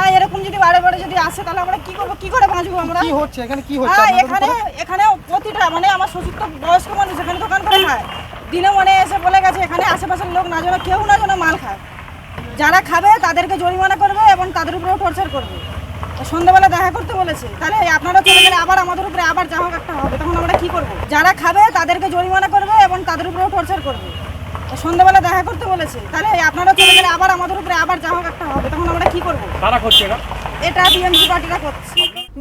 হ্যাঁ এরকম যদি বারে বারে যদি আসে তাহলে আমরা কি করব? কি করে বাঁচবো আমরা? কি হচ্ছে? এখানে কি হচ্ছে? হ্যাঁ এখানে এখানে প্রতিটা মানে আমার শ্বশুর তো বয়স্ক মানুষ এখানে দোকান করে খায়। দিনে মনে এসে বলে গেছে এখানে আশেপাশের লোক না যেন কেউ না যেন মাল খায়। যারা খাবে তাদেরকে জরিমানা করবে এবং তাদের উপরেও টর্চার করবে। সন্ধ্যাবেলা দেখা করতে বলেছে। তাহলে আপনারা চলে গেলে আবার আমাদের উপরে আবার যা হোক একটা হবে। তখন আমরা কি করব? যারা খাবে তাদেরকে জরিমানা করবে এবং তাদের উপরেও টর্চার করবে। সন্ধ্যাবেলা দেখা করতে বলেছে। তাহলে আপনারা চলে গেলে আবার আমাদের উপরে আবার যা হোক একটা হবে তখন আমরা কি করব? তারা করছে এটা পার্টিরা করছে।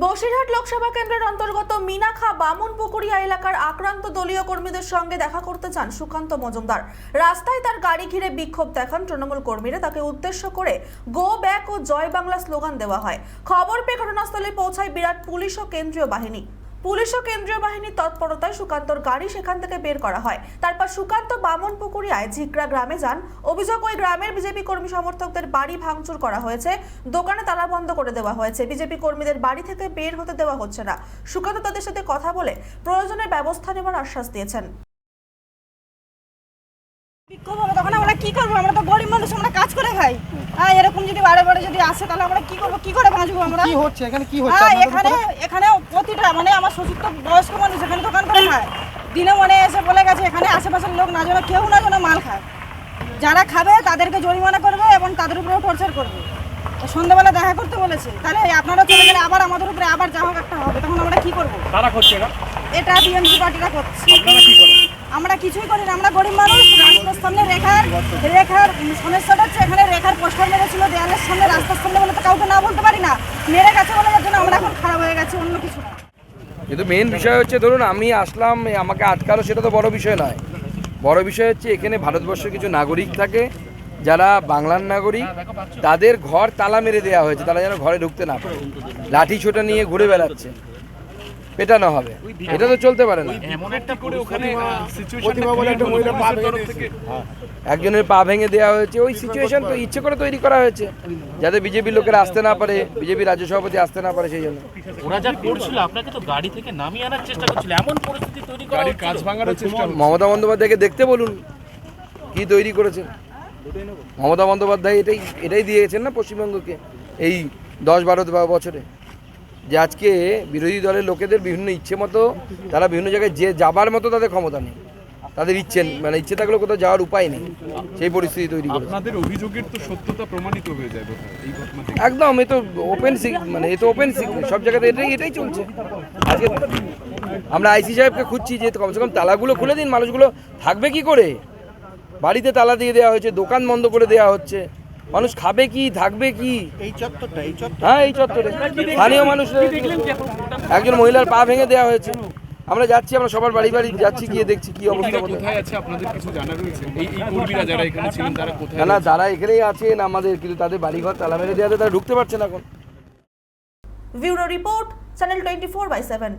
বসিরহাট লোকসভা কেন্দ্রের অন্তর্গত মিনাখা বামুনপুকুরিয়া এলাকার আক্রান্ত দলীয় কর্মীদের সঙ্গে দেখা করতে চান সুকান্ত মজুমদার। রাস্তায় তার গাড়ি ঘিরে বিক্ষোভ দেখান তৃণমূল কর্মীরা। তাকে উদ্দেশ্য করে গো ব্যাক ও জয় বাংলা স্লোগান দেওয়া হয়। খবর পেয়ে ঘটনাস্থলে পৌঁছায় বিরাট পুলিশ ও কেন্দ্রীয় বাহিনী। পুলিশ ও কেন্দ্রীয় বাহিনীর তৎপরতায় সুকান্তর গাড়ি সেখান থেকে বের করা হয়। তারপর সুকান্ত বামন পুকুরিয়ায় ঝিকরা গ্রামে যান। অভিযোগ, ওই গ্রামের বিজেপি কর্মী সমর্থকদের বাড়ি ভাঙচুর করা হয়েছে। দোকানে তালা বন্ধ করে দেওয়া হয়েছে। বিজেপি কর্মীদের বাড়ি থেকে বের হতে দেওয়া হচ্ছে না। সুকান্ত তাদের সাথে কথা বলে প্রয়োজনের ব্যবস্থা নেওয়ার আশ্বাস দিয়েছেন। বিক্ষোভ তখন কি করব? আমরা তো গরিব মানুষ আমরা কাজ করে খাই। হ্যাঁ এরকম যদি বারে বারে যদি আসে তাহলে আমরা কি করব? কি করে বাঁচবো আমরা? কি হচ্ছে? এখানে কি হচ্ছে? হ্যাঁ এখানে এখানে প্রতিটা মানে আমার শ্বশুর তো বয়স্ক মানুষ এখানে দোকান করে খায়। দিনে মনে এসে বলে গেছে এখানে আশেপাশের লোক না যেন কেউ না যেন মাল খায়। যারা খাবে তাদেরকে জরিমানা করবে এবং তাদের উপরেও টর্চার করবে। তো সন্ধ্যাবেলা দেখা করতে বলেছে। তাহলে আপনারা চলে গেলে আবার আমাদের উপরে আবার যা হোক একটা হবে। তখন আমরা কি করব? তারা করছে এটা এটা বিএমসি পার্টিরা করছে। আপনারা কি করেন? আমরা কিছুই করি না, আমরা গরিব মানুষ সামনে রেখার রেখার সমস্যাটা হচ্ছে এখানে রেখার পোস্টার মেরেছিল, দেয়ালের সামনে রাস্তার সামনে বলে তো কাউকে না বলতে পারি না। মেরে গেছে বলে যার জন্য আমরা এখন খারাপ হয়ে গেছে, অন্য কিছু না। কিন্তু মেন বিষয় হচ্ছে ধরুন, আমি আসলাম আমাকে আটকালো, সেটা তো বড় বিষয় নয়। বড় বিষয় হচ্ছে এখানে ভারতবর্ষের কিছু নাগরিক থাকে, যারা বাংলার নাগরিক, তাদের ঘর তালা মেরে দেওয়া হয়েছে, তারা যেন ঘরে ঢুকতে না পারে। লাঠি ছোটা নিয়ে ঘুরে বেড়াচ্ছে। পেটানো হবে। এটা তো চলতে পারে না। এমন একটা করে ওখানে একজনের পা ভেঙে দেওয়া হয়েছে ওই সিচুয়েশন তো ইচ্ছে করে তৈরি করা হয়েছে যাতে বিজেপি লোকেরা আসতে না পারে বিজেপি রাজ্য সভাপতি আসতে না পারে সেই জন্য। ওরা যা করছিল আপনাকে তো গাড়ি থেকে নামিয়ে আনার চেষ্টা করছিল এমন পরিস্থিতি তৈরি করা কাজ ভাঙার চেষ্টা মমতা বন্দ্যোপাধ্যায়কে দেখতে বলুন কি তৈরি করেছেন। মমতা বন্দ্যোপাধ্যায় এটাই এটাই দিয়েছেন না পশ্চিমবঙ্গকে এই দশ বারো বা- বছরে। যে আজকে বিরোধী দলের লোকেদের বিভিন্ন ইচ্ছে মতো তারা বিভিন্ন জায়গায় যে যাবার মতো তাদের ক্ষমতা নেই। তাদের ইচ্ছে মানে ইচ্ছে থাকলেও কোথাও যাওয়ার উপায় নেই। সেই পরিস্থিতি তৈরি আপনাদের অভিযোগের তো সত্যতা প্রমাণিত হয়ে যায় এই ঘটনা একদম এ তো ওপেন মানে এ তো ওপেন সব জায়গাতে এটাই এটাই চলছে। আজকে আমরা আইসি সাহেবকে খুঁজছি যে কমসে কম তালাগুলো খুলে দিন মানুষগুলো থাকবে কি করে? বাড়িতে তালা দিয়ে দেওয়া হয়েছে দোকান বন্ধ করে দেওয়া হচ্ছে। মানুষ খাবে কি থাকবে কি? এই চত্বরটা এই চত্বর। হ্যাঁ এই চত্বরে। স্থানীয় মানুষ একজন মহিলার পা ভেঙে দেওয়া হয়েছে। আমরা যাচ্ছি আমরা সবার বাড়ি বাড়ি যাচ্ছি গিয়ে দেখছি কি অবস্থা কোথায় কোথায়। আছে? আপনাদের কিছু জানা রয়েছে? এই এই কর্মীরা যারা এখানে ছিলেন তারা কোথায় না না যারা এখানেই আছেন আমাদের কিন্তু তাদের বাড়িঘর তালা মেরে দেওয়াতে তারা ঢুকতে পারছে না এখন। Bureau report channel twenty four by seven